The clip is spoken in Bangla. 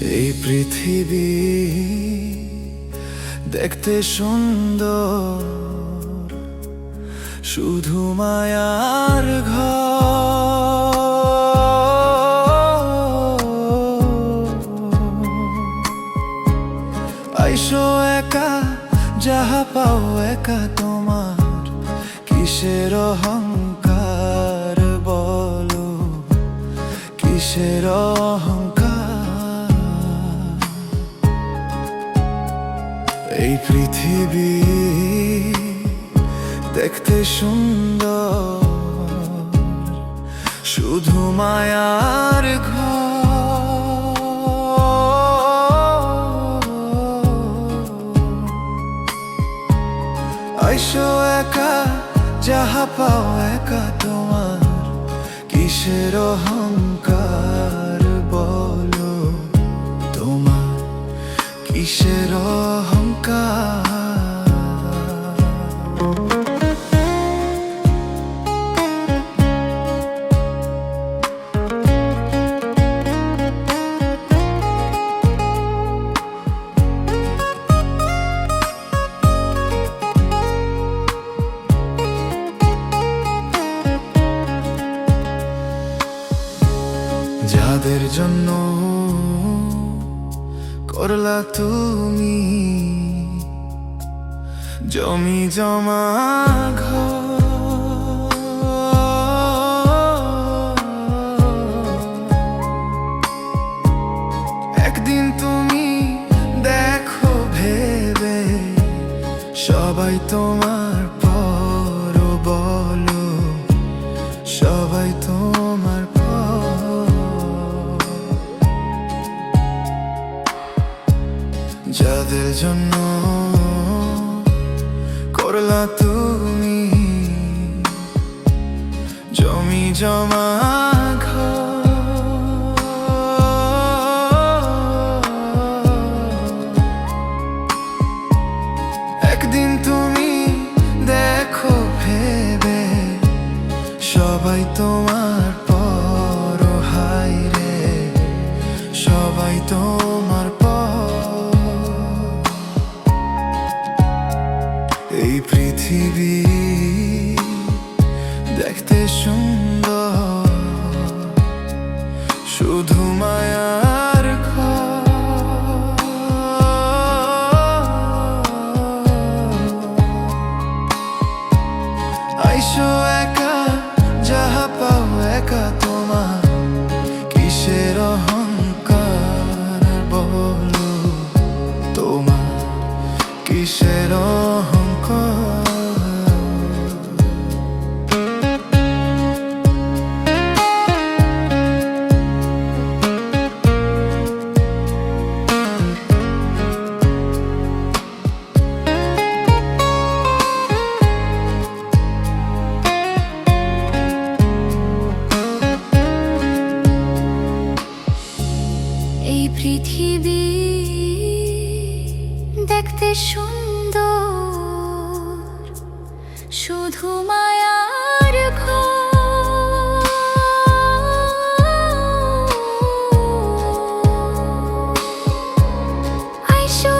এই পৃথিবী দেখতে সুন্দর। শুধু মায়ার ঘর। আইসো একা, যাহা পাও একা তোমার। কিসের অহংকার বলো? কিসের অহংকার? এই পৃথিবী দেখতে সুন্দর। শুধু মায়ার আইসো একা, যাহা পাও একা তোমার। কিসের অহংকার বলো তোমার? কিসের অহংকার? যাদের জন্য করলা তুমি জমি জমা ঘর। একদিন তুমি দেখো ভেবে সবাই তোমার যাদের জন্য করলা তুমি জমি জমা। একদিন তুমি দেখো ভেবে সবাই তোমার পৃথিবী দেখতে সুন্দর শুধু মায়ার। আইসো একা যাহা পাও একা পৃথিবী দেখতে সুন্দর শুধু মায়ার ঘর।